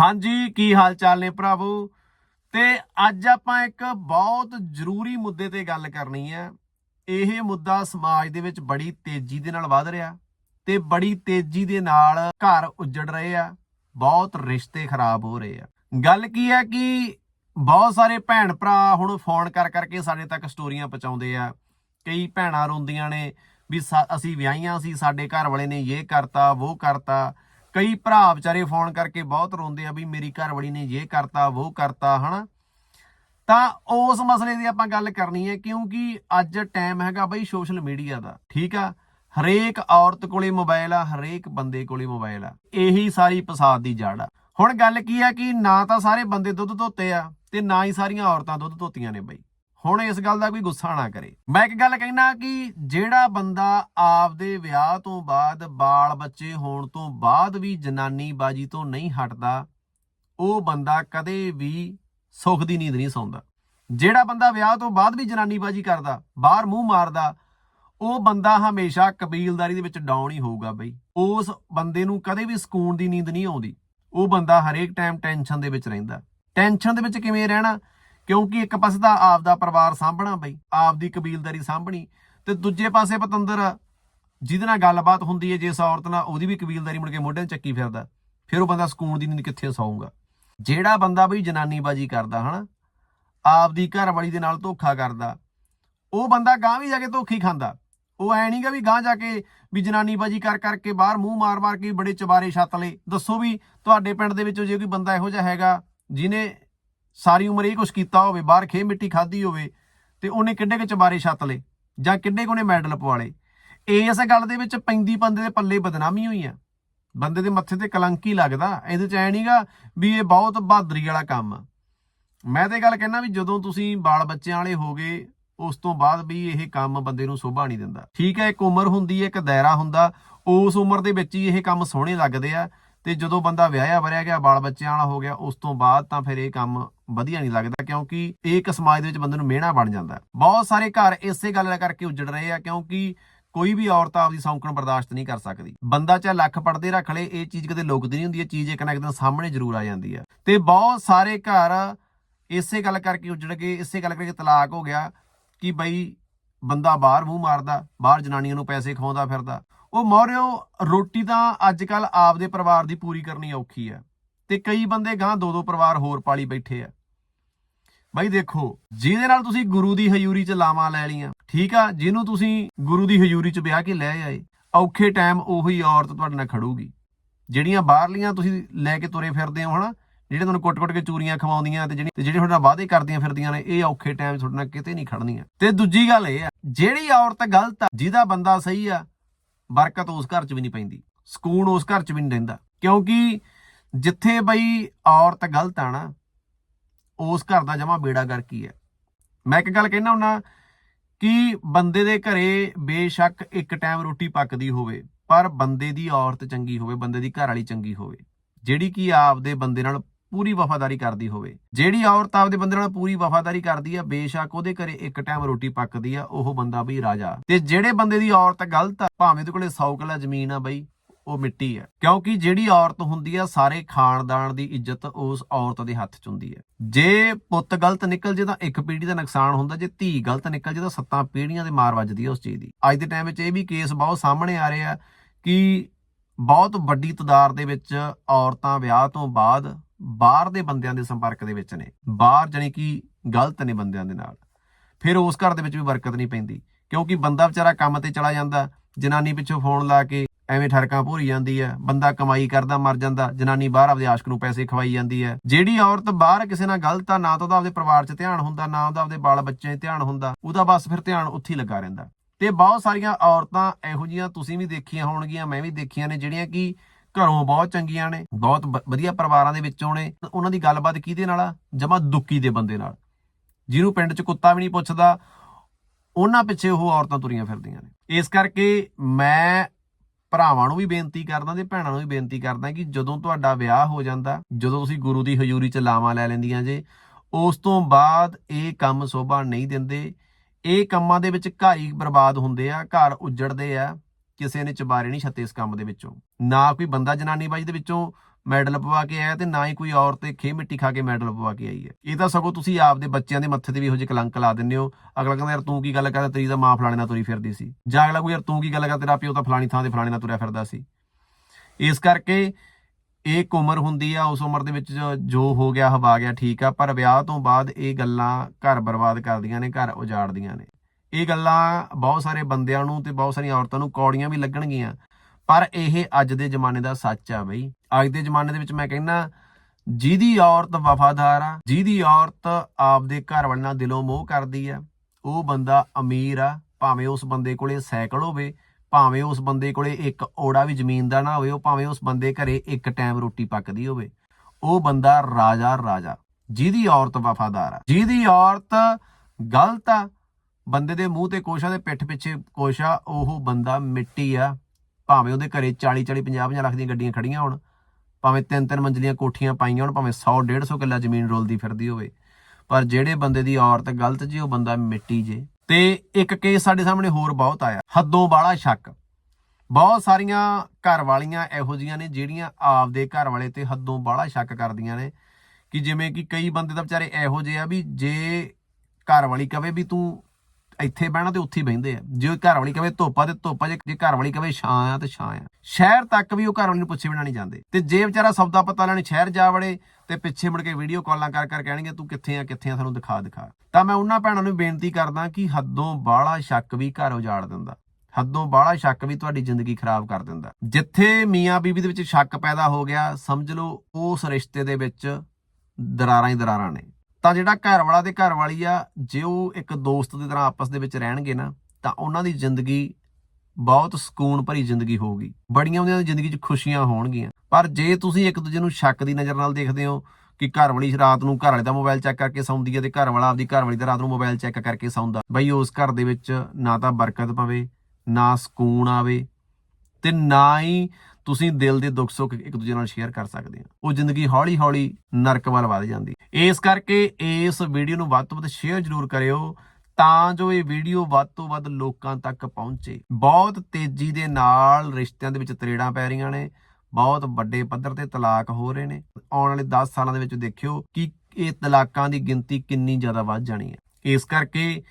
ਹਾਂਜੀ, ਕੀ ਹਾਲ ਚਾਲ ਨੇ ਭਰਾਵੋ? ਤੇ ਅੱਜ ਆਪਾਂ ਇੱਕ ਬਹੁਤ ਜ਼ਰੂਰੀ ਮੁੱਦੇ ਤੇ ਗੱਲ ਕਰਨੀ ਹੈ। ਇਹ ਮੁੱਦਾ ਸਮਾਜ ਦੇ ਵਿੱਚ ਬੜੀ ਤੇਜ਼ੀ ਦੇ ਨਾਲ ਵੱਧ ਰਿਹਾ ਤੇ ਬੜੀ ਤੇਜ਼ੀ ਦੇ ਨਾਲ ਘਰ ਉੱਜੜ ਰਹੇ ਆ, ਬਹੁਤ ਰਿਸ਼ਤੇ ਖਰਾਬ ਹੋ ਰਹੇ ਆ। ਗੱਲ ਕੀ ਹੈ ਕਿ ਬਹੁਤ ਸਾਰੇ ਭੈਣ ਭਰਾ ਹੁਣ ਫੋਨ ਕਰ ਕਰਕੇ ਸਾਡੇ ਤੱਕ ਸਟੋਰੀਆਂ ਪਹੁੰਚਾਉਂਦੇ ਆ। ਕਈ ਭੈਣਾਂ ਰੋਂਦੀਆਂ ਨੇ ਵੀ ਸਾ- ਅਸੀਂ ਵਿਆਹੀਆਂ ਸੀ, ਸਾਡੇ ਘਰ ਵਾਲੇ ਨੇ ਇਹ ਕਰਤਾ, ਉਹ ਕਰਤਾ। ਕਈ ਭਰਾ ਵਿਚਾਰੇ ਫੋਨ ਕਰਕੇ ਬਹੁਤ ਰੋਂਦੇ ਆ ਵੀ ਮੇਰੀ ਘਰਵਾਲੀ ਨੇ ਇਹ ਕਰਤਾ ਉਹ ਕਰਤਾ, ਹਨਾ? ਤਾਂ ਉਸ ਮਸਲੇ ਦੀ ਆਪਾਂ ਗੱਲ ਕਰਨੀ ਹੈ ਕਿਉਂਕਿ ਅੱਜ ਟਾਈਮ ਹੈਗਾ ਬਈ ਸੋਸ਼ਲ ਮੀਡੀਆ ਦਾ, ਠੀਕ ਆ? ਹਰੇਕ ਔਰਤ ਕੋਲੇ ਮੋਬਾਈਲ ਆ, ਹਰੇਕ ਬੰਦੇ ਕੋਲੇ ਮੋਬਾਈਲ ਆ। ਇਹੀ ਸਾਰੀ ਫਸਾਦ ਦੀ ਜੜ ਆ। ਹੁਣ ਗੱਲ ਕੀ ਆ ਕਿ ਨਾ ਤਾਂ ਸਾਰੇ ਬੰਦੇ ਦੁੱਧ ਧੋਤੇ ਆ ਤੇ ਨਾ ਹੀ ਸਾਰੀਆਂ ਔਰਤਾਂ ਦੁੱਧ ਧੋਤੀਆਂ ਨੇ ਬਈ। ਹੁਣ ਇਸ ਗੱਲ ਦਾ ਕੋਈ ਗੁੱਸਾ ਨਾ ਕਰੇ। ਮੈਂ ਇੱਕ ਗੱਲ ਕਹਿਣਾ ਕਿ ਜਿਹੜਾ ਬੰਦਾ ਆਪਦੇ ਵਿਆਹ ਤੋਂ ਬਾਅਦ ਬਾਲ ਬੱਚੇ ਹੋਣ ਤੋਂ ਬਾਅਦ ਵੀ ਜਨਾਨੀ ਬਾਜੀ ਤੋਂ ਨਹੀਂ ਹਟਦਾ, ਉਹ ਬੰਦਾ ਕਦੇ ਵੀ ਸੁੱਖ ਦੀ ਨੀਂਦ ਨਹੀਂ ਸੌਂਦਾ। ਜਿਹੜਾ ਬੰਦਾ ਵਿਆਹ ਤੋਂ ਬਾਅਦ ਵੀ ਜਨਾਨੀ ਬਾਜੀ ਕਰਦਾ, ਬਾਹਰ ਮੂੰਹ ਮਾਰਦਾ, ਉਹ ਬੰਦਾ ਹਮੇਸ਼ਾ ਕਬੀਲਦਾਰੀ ਦੇ ਵਿੱਚ ਡਾਊਨ ਹੀ ਹੋਊਗਾ ਬਈ। ਉਸ ਬੰਦੇ ਨੂੰ ਕਦੇ ਵੀ ਸਕੂਨ ਦੀ ਨੀਂਦ ਨਹੀਂ ਆਉਂਦੀ। ਉਹ ਬੰਦਾ ਹਰੇਕ ਟਾਈਮ ਟੈਨਸ਼ਨ ਦੇ ਵਿੱਚ ਰਹਿੰਦਾ। ਟੈਨਸ਼ਨ ਦੇ ਵਿੱਚ ਕਿਵੇਂ ਰਹਿਣਾ? ਕਿਉਂਕਿ ਇੱਕ ਪਾਸੇ ਤਾਂ ਆਪ ਦਾ ਪਰਿਵਾਰ ਸਾਂਭਣਾ ਬਈ, ਆਪ ਦੀ ਕਬੀਲਦਾਰੀ ਸਾਂਭਣੀ, ਤੇ ਦੂਜੇ ਪਾਸੇ ਪਤੰਦਰ, ਜਿਹਦੇ ਨਾਲ ਗੱਲਬਾਤ ਹੁੰਦੀ ਹੈ, ਜਿਸ ਔਰਤ ਨਾਲ ਉਹਦੀ ਵੀ ਕਬੀਲਦਾਰੀ ਮੁੜ ਕੇ ਮੋਢਿਆਂ 'ਤੇ ਚੱਕੀ ਫਿਰਦਾ, ਫਿਰ ਉਹ ਬੰਦਾ ਸਕੂਨ ਦੀ ਨੀਂਦ ਕਿੱਥੇ ਸੌਂਗਾ ਜਿਹੜਾ ਬੰਦਾ ਬਈ ਜਨਾਨੀਬਾਜੀ ਕਰਦਾ, ਹਨਾ, ਆਪ ਦੀ ਘਰਵਾਲੀ ਦੇ ਨਾਲ ਧੋਖਾ ਕਰਦਾ, ਉਹ ਬੰਦਾ ਗਾਂ ਵੀ ਜਾ ਕੇ ਧੋਖੀ ਖਾਂਦਾ, ਉਹ ਐ ਨਹੀਂਗਾ ਵੀ ਗਾਂ ਜਾ ਕੇ ਵੀ ਜਨਾਨੀਬਾਜੀ ਕਰ ਕਰਕੇ ਬਾਹਰ ਮੂੰਹ ਮਾਰ-ਮਾਰ ਕੇ ਬੜੇ ਚਬਾਰੇ ਛੱਤ ਲਏ, ਦੱਸੋ ਵੀ ਤੁਹਾਡੇ ਪਿੰਡ ਦੇ ਵਿੱਚ ਜੇ ਕੋਈ ਬੰਦਾ ਇਹੋ ਜਿਹਾ ਹੈਗਾ ਜਿਨੇ ਸਾਰੀ ਉਮਰ ਇਹ ਕੁਝ ਕੀਤਾ ਹੋਵੇ, ਬਾਹਰ ਖੇ ਮਿੱਟੀ ਖਾਧੀ ਹੋਵੇ, ਤੇ ਉਹਨੇ ਕਿੱਡੇ ਕੁ ਚਬਾਰੇ ਛੱਤ ਲਏ, ਜਾਂ ਕਿੱਡੇ ਕੁ ਉਹਨੇ ਮੈਡਲ ਪਵਾਲੇ ਇਸ ਗੱਲ ਦੇ ਵਿੱਚ ਪੈਂਦੀ ਬੰਦੇ ਦੇ ਪੱਲੇ ਬਦਨਾਮੀ ਹੋਈ ਆ। ਬੰਦੇ ਦੇ ਮੱਥੇ ਤੇ ਕਲੰਕ ਹੀ ਲੱਗਦਾ, ਇਹਦੇ ਚ ਐ ਨਹੀਂਗਾ ਵੀ ਇਹ ਬਹੁਤ ਬਹਾਦਰੀ ਵਾਲਾ ਕੰਮ ਆ। ਮੈਂ ਤੇ ਗੱਲ ਕਹਿਣਾ ਵੀ ਜਦੋਂ ਤੁਸੀਂ ਬਾਲ ਬੱਚਿਆਂ ਵਾਲੇ ਹੋਗੇ ਉਸ ਤੋਂ ਬਾਅਦ ਵੀ ਇਹ ਕੰਮ ਬੰਦੇ ਨੂੰ ਸ਼ੋਭਾ ਨਹੀਂ ਦਿੰਦਾ। ਠੀਕ ਹੈ, ਇੱਕ ਉਮਰ ਹੁੰਦੀ ਹੈ, ਇੱਕ ਦਾਇਰਾ ਹੁੰਦਾ, ਉਸ ਉਮਰ ਦੇ ਵਿੱਚ ਹੀ ਇਹ ਕੰਮ ਸੋਹਣੇ ਲੱਗਦੇ ਆ ਤੇ ਜਦੋਂ ਬੰਦਾ ਵਿਆਹਿਆ ਵਰਿਆ ਗਿਆ, ਬਾਲ ਬੱਚਿਆਂ ਵਾਲਾ ਹੋ ਗਿਆ, ਉਸ ਤੋਂ ਬਾਅਦ ਤਾਂ ਫਿਰ ਇਹ ਕੰਮ ਵਧੀਆ ਨਹੀਂ ਲੱਗਦਾ ਕਿਉਂਕਿ ਇਹ ਇੱਕ ਸਮਾਜ ਦੇ ਵਿੱਚ ਬੰਦੇ ਨੂੰ ਮਿਹਣਾ ਬਣ ਜਾਂਦਾ ਬਹੁਤ ਸਾਰੇ ਘਰ ਇਸੇ ਗੱਲ ਕਰਕੇ ਉੱਜੜ ਰਹੇ ਆ ਕਿਉਂਕਿ ਕੋਈ ਵੀ ਔਰਤ ਆਪਦੀ ਸੌਂਕਣ ਬਰਦਾਸ਼ਤ ਨਹੀਂ ਕਰ ਸਕਦੀ। ਬੰਦਾ ਚਾਹੇ ਲੱਖ ਪੜਦੇ ਰੱਖ ਲੇ, ਇਹ ਚੀਜ਼ ਕਦੇ ਲੁਕਦੀ ਨਹੀਂ ਹੁੰਦੀ, ਇਹ ਚੀਜ਼ ਇੱਕ ਨਾ ਇੱਕ ਦਿਨ ਸਾਹਮਣੇ ਜ਼ਰੂਰ ਆ ਜਾਂਦੀ ਹੈ। ਤੇ ਬਹੁਤ ਸਾਰੇ ਘਰ ਇਸੇ ਗੱਲ ਕਰਕੇ ਉੱਜੜ ਗਏ ਇਸੇ ਗੱਲ ਕਰਕੇ ਤਲਾਕ ਹੋ ਗਿਆ ਕਿ ਬਈ ਬੰਦਾ ਬਾਹਰ ਮੂੰਹ ਮਾਰਦਾ, ਬਾਹਰ ਜਨਾਨੀਆਂ ਨੂੰ ਪੈਸੇ ਖਵਾਉਂਦਾ ਫਿਰਦਾ। ਉਹ ਮੌਰਿਓ, ਰੋਟੀ ਤਾਂ ਅੱਜ ਕੱਲ ਆਪਦੇ ਪਰਿਵਾਰ ਦੀ ਪੂਰੀ ਕਰਨੀ ਔਖੀ ਆ ਤੇ ਕਈ ਬੰਦੇ ਗਾਂ ਦੋ ਦੋ ਪਰਿਵਾਰ ਹੋਰ ਪਾਲੀ ਬੈਠੇ ਆ। ਬਾਈ ਦੇਖੋ, ਜਿਹਦੇ ਨਾਲ ਤੁਸੀਂ ਗੁਰੂ ਦੀ ਹਜ਼ੂਰੀ 'ਚ ਲਾਵਾਂ ਲੈ ਲੀਆਂ ਠੀਕ ਆ, ਜਿਹਨੂੰ ਤੁਸੀਂ ਗੁਰੂ ਦੀ ਹਜ਼ੂਰੀ 'ਚ ਵਿਆਹ ਕੇ ਲੈ ਆਏ, ਔਖੇ ਟਾਈਮ ਉਹੀ ਔਰਤ ਤੁਹਾਡੇ ਨਾਲ ਖੜੂਗੀ। ਜਿਹੜੀਆਂ ਬਾਹਰਲੀਆਂ ਤੁਸੀਂ ਲੈ ਕੇ ਤੁਰੇ ਫਿਰਦੇ ਹੋ ਹਨਾ, ਜਿਹੜੇ ਤੁਹਾਨੂੰ ਕੁੱਟ-ਕੁੱਟ ਕੇ ਚੂਰੀਆਂ ਖਵਾਉਂਦੀਆਂ ਤੇ ਜਿਹੜੀ ਜਿਹੜੇ ਤੁਹਾਡੇ ਨਾਲ ਵਾਅਦੇ ਕਰਦੀਆਂ ਫਿਰਦੀਆਂ ਨੇ, ਇਹ ਔਖੇ ਟਾਈਮ ਤੁਹਾਡੇ ਨਾਲ ਕਿਤੇ ਨਹੀਂ ਖੜਨੀਆਂ ਤੇ ਦੂਜੀ ਗੱਲ ਇਹ ਆ, ਜਿਹੜੀ ਔਰਤ ਗਲਤ ਆ, ਜਿਹਦਾ ਬੰਦਾ ਸਹੀ ਆ ਬਰਕਤ ਉਸ ਘਰ 'ਚ ਵੀ ਨਹੀਂ ਪੈਂਦੀ, ਸਕੂਨ ਉਸ ਘਰ 'ਚ ਵੀ ਨਹੀਂ ਰਹਿੰਦਾ। ਕਿਉਂਕਿ ਜਿੱਥੇ ਬਈ ਔਰਤ ਗਲਤ ਆ ਨਾ, ਉਸ ਘਰ ਦਾ ਜਮਾ ਬੇੜਾ ਕਰ ਕੀ ਹੈ? ਮੈਂ ਇੱਕ ਗੱਲ ਕਹਿਣਾ ਹੁੰਨਾ ਕਿ ਬੰਦੇ ਦੇ ਘਰੇ ਬੇਸ਼ੱਕ ਇੱਕ ਟਾਈਮ ਰੋਟੀ ਪੱਕਦੀ ਹੋਵੇ, ਪਰ ਬੰਦੇ ਦੀ ਔਰਤ ਚੰਗੀ ਹੋਵੇ, ਬੰਦੇ ਦੀ ਘਰ ਵਾਲੀ ਚੰਗੀ ਹੋਵੇ। ਜਿਹੜੀ ਕਿ ਆਪਦੇ ਬੰਦੇ ਨਾਲ ਪੂਰੀ ਵਫਾਦਾਰੀ ਕਰਦੀ ਹੋਵੇ। ਜਿਹੜੀ ਔਰਤ ਆਪਦੇ ਬੰਦੇ ਨਾਲ ਪੂਰੀ ਵਫਾਦਾਰੀ ਕਰਦੀ ਆ, ਬੇਸ਼ੱਕ ਉਹਦੇ ਘਰੇ ਇੱਕ ਟਾਈਮ ਰੋਟੀ ਪੱਕਦੀ ਆ, ਉਹ ਬੰਦਾ ਬਈ ਰਾਜਾ। ਤੇ ਜਿਹੜੇ ਬੰਦੇ ਦੀ ਔਰਤ ਗਲਤ ਆ, ਭਾਵੇਂ ਉਹਦੇ ਕੋਲੇ 100 ਕਿੱਲਾ ਜ਼ਮੀਨ ਆ ਬਈ, ਉਹ ਮਿੱਟੀ ਹੈ ਕਿਉਂਕਿ ਜਿਹੜੀ ਔਰਤ ਹੁੰਦੀ ਆ, ਸਾਰੇ ਖਾਨਦਾਨ ਦੀ ਇੱਜ਼ਤ ਉਸ ਔਰਤ ਦੇ ਹੱਥ 'ਚ ਹੁੰਦੀ ਹੈ ਜੇ ਪੁੱਤ ਗਲਤ ਨਿਕਲ ਜੇ ਤਾਂ ਇੱਕ ਪੀੜ੍ਹੀ ਦਾ ਨੁਕਸਾਨ ਹੁੰਦਾ, ਜੇ ਧੀ ਗਲਤ ਨਿਕਲ ਜੇ ਤਾਂ ਸੱਤਾਂ ਪੀੜ੍ਹੀਆਂ ਦੇ ਮਾਰ ਵੱਜਦੀ ਹੈ ਉਸ ਚੀਜ਼ ਦੀ। ਅੱਜ ਦੇ ਟਾਈਮ ਵਿੱਚ ਇਹ ਵੀ ਕੇਸ ਬਹੁਤ ਸਾਹਮਣੇ ਆ ਰਹੇ ਆ ਕਿ ਬਹੁਤ ਵੱਡੀ ਤਦਾਰ ਦੇ ਵਿੱਚ ਔਰਤਾਂ ਵਿਆਹ ਤੋਂ ਬਾਅਦ ਬਾਹਰ ਦੇ ਬੰਦਿਆਂ ਦੇ ਸੰਪਰਕ ਦੇ ਵਿੱਚ ਨੇ। ਬਾਹਰ ਜਾਨੀ ਕਿ ਗਲਤ ਨੇ ਬੰਦਿਆਂ ਦੇ ਨਾਲ। ਫਿਰ ਉਸ ਘਰ ਦੇ ਵਿੱਚ ਵੀ ਬਰਕਤ ਨਹੀਂ ਪੈਂਦੀ, ਕਿਉਂਕਿ ਬੰਦਾ ਵਿਚਾਰਾ ਕੰਮ ਤੇ ਚਲਾ ਜਾਂਦਾ, ਜਨਾਨੀ ਪਿੱਛੋਂ ਫੋਨ ਲਾ ਕੇ ਐਵੇਂ ਠਰਕਾਂ ਭੋਰੀ ਜਾਂਦੀ ਹੈ, ਬੰਦਾ ਕਮਾਈ ਕਰਦਾ, ਮਰ ਜਾਂਦਾ, ਜਨਾਨੀ ਬਾਹਰ ਆਪਦੇ ਆਸ਼ਕ ਨੂੰ ਪੈਸੇ ਖਵਾਈ ਜਾਂਦੀ ਹੈ। ਜਿਹੜੀ ਔਰਤ ਬਾਹਰ ਕਿਸੇ ਨਾਲ ਗਲਤ ਆ, ਨਾ ਤਾਂ ਉਹਦਾ ਆਪਦੇ ਪਰਿਵਾਰ 'ਚ ਧਿਆਨ ਹੁੰਦਾ, ਨਾ ਉਹਦਾ ਆਪਦੇ ਬਾਲ ਬੱਚਿਆਂ 'ਚ ਧਿਆਨ ਹੁੰਦਾ, ਉਹਦਾ ਬਸ ਫਿਰ ਧਿਆਨ ਉੱਥੇ ਹੀ ਲੱਗਾ ਰਹਿੰਦਾ। ਤੇ ਬਹੁਤ ਸਾਰੀਆਂ ਔਰਤਾਂ ਇਹੋ ਜੀਆਂ ਤੁਸੀਂ ਵੀ ਦੇਖੀਆਂ ਹੋਣਗੀਆਂ, ਮੈਂ ਵੀ ਦੇਖੀਆਂ ਨੇ, ਜਿਹੜੀਆਂ ਕਿ ਘਰੋਂ ਬਹੁਤ ਚੰਗੀਆਂ ਨੇ, ਬਹੁਤ ਵ- ਵਧੀਆ ਪਰਿਵਾਰਾਂ ਦੇ ਵਿੱਚੋਂ ਨੇ। ਉਹਨਾਂ ਦੀ ਗੱਲਬਾਤ ਕਿਹਦੇ ਨਾਲ ਆ? ਜਮਾ ਦੁੱਕੀ ਦੇ ਬੰਦੇ ਨਾਲ। ਜਿਹਨੂੰ ਪਿੰਡ 'ਚ ਕੁੱਤਾ ਵੀ ਨਹੀਂ ਪੁੱਛਦਾ, ਉਹਨਾਂ ਪਿੱਛੇ ਉਹ ਔਰਤਾਂ ਤੁਰੀਆਂ ਫਿਰਦੀਆਂ ਨੇ। ਇਸ ਕਰਕੇ ਮੈਂ ਭਰਾਵਾਂ ਨੂੰ ਵੀ ਬੇਨਤੀ ਕਰਦਾ ਤੇ ਭੈਣਾਂ ਨੂੰ ਵੀ ਬੇਨਤੀ ਕਰਦਾ ਕਿ ਜਦੋਂ ਤੁਹਾਡਾ ਵਿਆਹ ਹੋ ਜਾਂਦਾ, ਜਦੋਂ ਤੁਸੀਂ ਗੁਰੂ ਦੀ ਹਜ਼ੂਰੀ 'ਚ ਲਾਵਾਂ ਲੈ ਲੈਂਦੀਆਂ ਜੇ, ਉਸ ਤੋਂ ਬਾਅਦ ਇਹ ਕੰਮ ਸੋਭਾ ਨਹੀਂ ਦਿੰਦੇ। ਇਹ ਕੰਮਾਂ ਦੇ ਵਿੱਚ ਘਰ ਹੀ ਬਰਬਾਦ ਹੁੰਦੇ ਆ, ਘਰ ਉਜੜਦੇ ਆ। ਕਿਸੇ ਨੇ ਚਬਾਰੇ ਨਹੀਂ ਛੱਤੇ ਇਸ ਕੰਮ ਦੇ ਵਿੱਚੋਂ। ਨਾ ਕੋਈ ਬੰਦਾ ਜਨਾਨੀਬਾਜ਼ੀ ਦੇ ਵਿੱਚੋਂ ਮੈਡਲ ਪਵਾ ਕੇ ਆਇਆ ਤੇ ਨਾ ਹੀ ਕੋਈ ਔਰਤ ਖੇ ਮਿੱਟੀ ਖਾ ਕੇ ਮੈਡਲ ਪਵਾ ਕੇ ਆਈ ਹੈ। ਇਹ ਤਾਂ ਸਗੋਂ ਤੁਸੀਂ ਆਪਦੇ ਬੱਚਿਆਂ ਦੇ ਮੱਥੇ ਤੇ ਵੀ ਇਹੋ ਜਿਹੇ ਕਲੰਕ ਲਾ ਦਿੰਦੇ ਹੋ। ਅਗਲਾ ਕਹਿੰਦਾ, ਯਾਰ ਤੂੰ ਕੀ ਗੱਲ ਕਰਦਾ? ਤੇਰੀ ਤਾਂ ਮਾਂ ਫਲਾਣੇ ਨਾਲ ਤੁਰੀ ਫਿਰਦੀ ਸੀ। ਜਾਂ ਅਗਲਾ ਕੋਈ ਯਾਰ ਤੂੰ ਕੀ ਗੱਲ ਕਰਦਾ? ਤੇਰਾ ਪਿਓ ਤਾਂ ਫਲਾਣੀ ਥਾਂ ਤੇ ਫਲਾਣੇ ਨਾਲ ਤੁਰਿਆ ਫਿਰਦਾ ਸੀ। ਇਸ ਕਰਕੇ ਇਹ ਇੱਕ ਉਮਰ ਹੁੰਦੀ ਆ, ਉਸ ਉਮਰ ਦੇ ਵਿੱਚ ਜੋ ਹੋ ਗਿਆ, ਹਵਾ ਗਿਆ, ਠੀਕ ਆ। ਪਰ ਵਿਆਹ ਤੋਂ ਬਾਅਦ ਇਹ ਗੱਲਾਂ ਘਰ ਬਰਬਾਦ ਕਰਦੀਆਂ ਨੇ, ਘਰ ਉਜਾੜਦੀਆਂ ਨੇ। ਇਹ ਗੱਲਾਂ ਬਹੁਤ ਸਾਰੇ ਬੰਦਿਆਂ ਨੂੰ ਤੇ ਬਹੁਤ ਸਾਰੀਆਂ ਔਰਤਾਂ ਨੂੰ ਕੌੜੀਆਂ ਵੀ ਲੱਗਣਗੀਆਂ। ਪਰ ਇਹ ਅੱਜ ਦੇ ਜ਼ਮਾਨੇ ਦਾ ਸੱਚ ਆ ਬਈ। ਅੱਜ ਦੇ ਜ਼ਮਾਨੇ ਦੇ ਵਿੱਚ ਮੈਂ ਕਹਿੰਦਾ, ਜਿਹਦੀ ਔਰਤ ਵਫਾਦਾਰ ਆ, ਜਿਹਦੀ ਔਰਤ ਆਪਦੇ ਘਰ ਵਾਲੇ ਨਾਲ ਦਿਲੋਂ ਮੋਹ ਕਰਦੀ ਆ, ਉਹ ਬੰਦਾ ਅਮੀਰ ਆ, ਭਾਵੇਂ ਉਸ ਬੰਦੇ ਕੋਲੇ ਸਾਈਕਲ ਹੋਵੇ, ਭਾਵੇਂ ਉਸ ਬੰਦੇ ਕੋਲੇ ਇੱਕ ਓੜਾ ਵੀ ਜ਼ਮੀਨ ਦਾ ਨਾ ਹੋਵੇ, ਉਹ ਭਾਵੇਂ ਉਸ ਬੰਦੇ ਘਰੇ ਇੱਕ ਟਾਈਮ ਰੋਟੀ ਪੱਕਦੀ ਹੋਵੇ, ਉਹ ਬੰਦਾ ਰਾਜਾ ਰਾਜਾ, ਜਿਹਦੀ ਔਰਤ ਵਫਾਦਾਰ ਆ, ਜਿਹਦੀ ਔਰਤ ਗਲਤ ਆ ਬੰਦੇ ਦੇ ਮੂੰਹ ਤੇ ਕੋਸ਼ਾ ਦੇ ਪਿੱਠ ਪਿੱਛੇ ਕੋਸ਼ਾ, ਉਹ ਬੰਦਾ ਮਿੱਟੀ ਆ। ਭਾਵੇਂ ਉਹਦੇ ਘਰੇ 40 40 50 50 ਲੱਖ ਦੀਆਂ ਗੱਡੀਆਂ ਖੜੀਆਂ ਹੋਣ, ਭਾਵੇਂ ਤਿੰਨ ਤਿੰਨ ਮੰਜ਼ਲੀਆਂ ਕੋਠੀਆਂ ਪਾਈਆਂ ਹੋਣ, ਭਾਵੇਂ 100 150 ਕਿੱਲਾ ਜ਼ਮੀਨ ਰੋਲਦੀ ਫਿਰਦੀ ਹੋਵੇ। ਪਰ ਜਿਹੜੇ ਬੰਦੇ ਦੀ ਔਰਤ ਗਲਤ ਜੀ, ਉਹ ਬੰਦਾ ਮਿੱਟੀ ਜੇ। ਤੇ ਇੱਕ ਕੇਸ ਸਾਡੇ ਸਾਹਮਣੇ ਹੋਰ ਬਹੁਤ ਆਇਆ। ਹੱਦੋਂ ਬਾਲਾ ਸ਼ੱਕ। ਬਹੁਤ ਸਾਰੀਆਂ ਘਰ ਵਾਲੀਆਂ ਇਹੋ ਜੀਆਂ ਨੇ, ਜਿਹੜੀਆਂ ਆਪਦੇ ਘਰ ਵਾਲੇ ਤੇ ਹੱਦੋਂ ਬਾਲਾ ਸ਼ੱਕ ਕਰਦੀਆਂ ਨੇ। ਕਿ ਜਿਵੇਂ ਕਿ ਕਈ ਬੰਦੇ ਤਾਂ ਵਿਚਾਰੇ ਇਹੋ ਜਿਹੇ ਆ ਵੀ ਜੇ ਘਰ ਵਾਲੀ ਕਵੇ ਵੀ ਤੂੰ ਇੱਥੇ ਬਹਿਣਾ ਤੇ ਉੱਥੇ ਬਹਿੰਦੇ ਆ। ਜੇ ਘਰ ਵਾਲੀ ਕਵੇ ਧੁੱਪਾ ਤੇ ਧੁੱਪਾ ਜੇ ਘਰ ਵਾਲੀ ਕਵੇ ਛਾਂ ਆ ਤੇ ਛਾਂ ਆ। ਸ਼ਹਿਰ ਤੱਕ ਵੀ ਉਹ ਘਰ ਵਾਲੀ ਨੂੰ ਪੁੱਛੇ ਬਿਨਾਂ ਨਹੀਂ ਜਾਂਦੇ। ਤੇ ਜੇ ਵਿਚਾਰਾ ਸੌਦਾ ਪਤਾ ਲੈਣ ਸ਼ਹਿਰ ਜਾ ਵੜੇ ਤੇ ਪਿੱਛੇ ਮੁੜ ਕੇ ਵੀਡੀਓ ਕਾਲਾਂ ਕਰ ਕਰ ਕਹਿਣਗੇ, ਤੂੰ ਕਿੱਥੇ ਆ ਕਿੱਥੇ ਆ, ਸਾਨੂੰ ਦਿਖਾ ਦਿਖਾ। ਤਾਂ ਮੈਂ ਉਹਨਾਂ ਭੈਣਾਂ ਨੂੰ ਬੇਨਤੀ ਕਰਦਾ ਕਿ ਹੱਦੋਂ ਬਾਹਲਾ ਸ਼ੱਕ ਵੀ ਘਰ ਉਜਾੜ ਦਿੰਦਾ। ਹੱਦੋਂ ਬਾਹਲਾ ਸ਼ੱਕ ਵੀ ਤੁਹਾਡੀ ਜ਼ਿੰਦਗੀ ਖਰਾਬ ਕਰ ਦਿੰਦਾ। ਜਿੱਥੇ ਮੀਆਂ ਬੀਬੀ ਦੇ ਵਿੱਚ ਸ਼ੱਕ ਪੈਦਾ ਹੋ ਗਿਆ, ਸਮਝ ਲਓ ਉਸ ਰਿਸ਼ਤੇ ਦੇ ਵਿੱਚ ਦਰਾਰਾਂ ਹੀ ਦਰਾਰਾਂ ਨੇ। ਤਾਂ ਜਿਹੜਾ ਘਰ ਵਾਲਾ ਤੇ ਘਰ ਵਾਲੀ ਆ, ਜੇ ਉਹ ਇੱਕ ਦੋਸਤ ਦੀ ਤਰ੍ਹਾਂ ਆਪਸ ਦੇ ਵਿੱਚ ਰਹਿਣਗੇ ਨਾ, ਤਾਂ ਉਹਨਾਂ ਦੀ ਜ਼ਿੰਦਗੀ ਬਹੁਤ ਸਕੂਨ ਭਰੀ ਜ਼ਿੰਦਗੀ ਹੋਊਗੀ। ਬੜੀਆਂ ਉਹਨਾਂ ਦੀ ਜ਼ਿੰਦਗੀ 'ਚ ਖੁਸ਼ੀਆਂ ਹੋਣਗੀਆਂ। ਪਰ ਜੇ ਤੁਸੀਂ ਇੱਕ ਦੂਜੇ ਨੂੰ ਸ਼ੱਕ ਦੀ ਨਜ਼ਰ ਨਾਲ ਦੇਖਦੇ ਹੋ ਕਿ ਘਰ ਵਾਲੀ ਰਾਤ ਨੂੰ ਘਰ ਵਾਲੇ ਦਾ ਮੋਬਾਈਲ ਚੈੱਕ ਕਰਕੇ ਸੌਂਦੀ ਹੈ ਤੇ ਘਰ ਵਾਲਾ ਆਪਦੀ ਘਰ ਵਾਲੀ ਦਾ ਰਾਤ ਨੂੰ ਮੋਬਾਈਲ ਚੈੱਕ ਕਰਕੇ ਸੌਂਦਾ, ਬਈ ਉਸ ਘਰ ਦੇ ਵਿੱਚ ਨਾ ਤਾਂ ਬਰਕਤ ਪਵੇ, ਨਾ ਸਕੂਨ ਆਵੇ ਤੇ ਨਾ ਹੀ ਤੁਸੀਂ ਦਿਲ ਦੇ ਦੁੱਖ ਸੁੱਖ ਇੱਕ ਦੂਜੇ ਨਾਲ ਸ਼ੇਅਰ ਕਰ ਸਕਦੇ ਹੋ। ਉਹ ਜ਼ਿੰਦਗੀ ਹੌਲੀ ਹੌਲੀ ਨਰਕ ਵੱਲ ਵਧ ਜਾਂਦੀ। ਇਸ ਕਰਕੇ ਇਸ ਵੀਡੀਓ ਨੂੰ ਵੱਧ ਤੋਂ ਵੱਧ ਸ਼ੇਅਰ ਜ਼ਰੂਰ ਕਰਿਓ ਤਾਂ ਜੋ ਇਹ ਵੀਡੀਓ ਵੱਧ ਤੋਂ ਵੱਧ ਲੋਕਾਂ ਤੱਕ ਪਹੁੰਚੇ। ਬਹੁਤ ਤੇਜ਼ੀ ਦੇ ਨਾਲ ਰਿਸ਼ਤਿਆਂ ਦੇ ਵਿੱਚ ਤਰੇੜਾਂ ਪੈ ਰਹੀਆਂ ਨੇ। ਬਹੁਤ ਵੱਡੇ ਪੱਧਰ ਤੇ ਤਲਾਕ ਹੋ ਰਹੇ ਨੇ। ਆਉਣ ਵਾਲੇ 10 ਸਾਲਾਂ ਦੇ ਵਿੱਚ ਦੇਖਿਓ ਕਿ ਇਹ ਤਲਾਕਾਂ ਦੀ ਗਿਣਤੀ ਕਿੰਨੀ ਜ਼ਿਆਦਾ ਵੱਧ ਜਾਣੀ ਹੈ। ਇਸ ਕਰਕੇ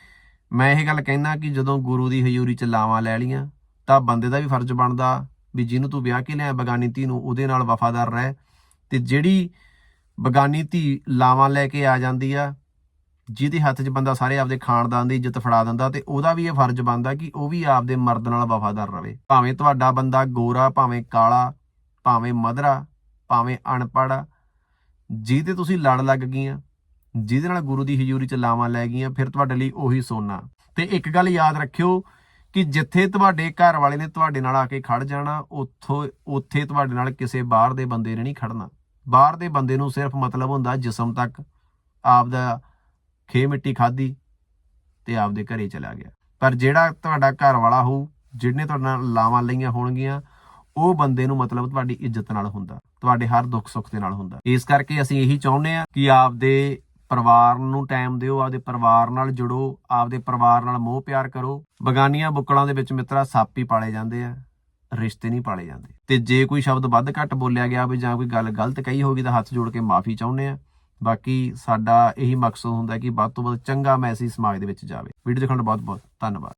ਮੈਂ ਇਹ ਗੱਲ ਕਹਿਣਾ ਕਿ ਜਦੋਂ ਗੁਰੂ ਦੀ ਹਜ਼ੂਰੀ ਚ ਲਾਵਾਂ ਲੈ ਲੀਆਂ ਤਾਂ ਬੰਦੇ ਦਾ ਵੀ ਫਰਜ਼ ਬਣਦਾ। ਵੀ ਜਿਹਨੂੰ ਤੂੰ ਵਿਆਹ ਕੇ ਲਿਆ ਬਗਾਨੀ ਧੀ ਨੂੰ ਉਹਦੇ ਨਾਲ ਵਫਾਦਾਰ ਰਹਿ। ਤੇ ਜਿਹੜੀ ਬਗਾਨੀ ਧੀ ਲਾਵਾਂ ਲੈ ਕੇ ਆ ਜਾਂਦੀ ਆ ਜਿਹਦੇ ਹੱਥ 'ਚ ਬੰਦਾ ਸਾਰੇ ਆਪਦੇ ਖਾਨਦਾਨ ਦੀ ਇੱਜ਼ਤ ਫੜਾ ਦਿੰਦਾ ਤੇ ਉਹਦਾ ਵੀ ਇਹ ਫਰਜ਼ ਬਣਦਾ ਕਿ ਉਹ ਵੀ ਆਪਦੇ ਮਰਦ ਨਾਲ ਵਫਾਦਾਰ ਰਵੇ। ਭਾਵੇਂ ਤੁਹਾਡਾ ਬੰਦਾ ਗੋਰਾ ਭਾਵੇਂ ਕਾਲਾ ਭਾਵੇਂ ਮਧਰਾ ਭਾਵੇਂ ਅਣਪੜ੍ਹ ਆ, ਜਿਹਦੇ ਤੁਸੀਂ ਲੜ ਲੱਗ ਗਈਆਂ ਜਿਹਦੇ ਨਾਲ ਗੁਰੂ ਦੀ ਹਜ਼ੂਰੀ 'ਚ ਲਾਵਾਂ ਲੈ ਗਈਆਂ ਫਿਰ ਤੁਹਾਡੇ ਲਈ ਉਹੀ ਸੋਨਾ। ਤੇ ਇੱਕ ਗੱਲ ਯਾਦ ਰੱਖਿਓ ਕਿ ਜਿੱਥੇ ਤੁਹਾਡੇ ਘਰ ਵਾਲੇ ਨੇ ਤੁਹਾਡੇ ਨਾਲ ਆ ਕੇ ਖੜ ਜਾਣਾ, ਉੱਥੋਂ, ਉੱਥੇ ਤੁਹਾਡੇ ਨਾਲ ਕਿਸੇ ਬਾਹਰ ਦੇ ਬੰਦੇ ਨੇ ਨਹੀਂ ਖੜਨਾ। ਬਾਹਰ ਦੇ ਬੰਦੇ ਨੂੰ ਸਿਰਫ ਮਤਲਬ ਹੁੰਦਾ ਜਿਸਮ ਤੱਕ ਆਪਦਾ ਖੇ ਮਿੱਟੀ ਖਾਦੀ ਤੇ ਆਪਦੇ ਘਰੇ ਚਲਾ ਗਿਆ। ਪਰ ਜਿਹੜਾ ਤੁਹਾਡਾ ਘਰ ਵਾਲਾ ਹੋਊ, ਜਿਹਨੇ ਤੁਹਾਡੇ ਨਾਲ ਲਾਵਾਂ ਲਈਆਂ ਹੋਣਗੀਆਂ, ਉਹ ਬੰਦੇ ਨੂੰ ਮਤਲਬ ਤੁਹਾਡੀ ਇੱਜ਼ਤ ਨਾਲ ਹੁੰਦਾ, ਤੁਹਾਡੇ ਹਰ ਦੁੱਖ ਸੁੱਖ ਦੇ ਨਾਲ ਹੁੰਦਾ। ਇਸ ਕਰਕੇ ਅਸੀਂ ਇਹੀ ਚਾਹੁੰਦੇ ਆ ਕਿ ਆਪਦੇ ਪਰਿਵਾਰ ਨੂੰ ਟਾਈਮ ਦਿਓ, ਆਪਦੇ ਪਰਿਵਾਰ ਨਾਲ ਜੁੜੋ, ਆਪਦੇ ਪਰਿਵਾਰ ਨਾਲ ਮੋਹ ਪਿਆਰ ਕਰੋ। ਬਗਾਨੀਆਂ ਬੁੱਕਲਾਂ ਦੇ ਵਿੱਚ ਮਿੱਤਰਾ, ਸੱਪ ਹੀ ਪਾਲੇ ਜਾਂਦੇ ਆ, ਰਿਸ਼ਤੇ ਨਹੀਂ ਪਾਲੇ ਜਾਂਦੇ। ਤੇ ਜੇ ਕੋਈ ਸ਼ਬਦ ਵੱਧ ਘੱਟ ਬੋਲਿਆ ਗਿਆ ਹੋਵੇ ਜਾਂ ਕੋਈ ਗੱਲ ਗਲਤ ਕਹੀ ਹੋਗੀ ਤਾਂ ਹੱਥ ਜੋੜ ਕੇ ਮਾਫੀ ਚਾਹੁੰਦੇ ਆ। ਬਾਕੀ ਸਾਡਾ ਇਹੀ ਮਕਸਦ ਹੁੰਦਾ ਕਿ ਵੱਧ ਤੋਂ ਵੱਧ ਚੰਗਾ ਮੈਸੇਜ ਸਮਾਜ ਦੇ ਵਿੱਚ ਜਾਵੇ। ਵੀਡੀਓ ਦੇਖਣ ਲਈ ਬਹੁਤ ਬਹੁਤ ਧੰਨਵਾਦ।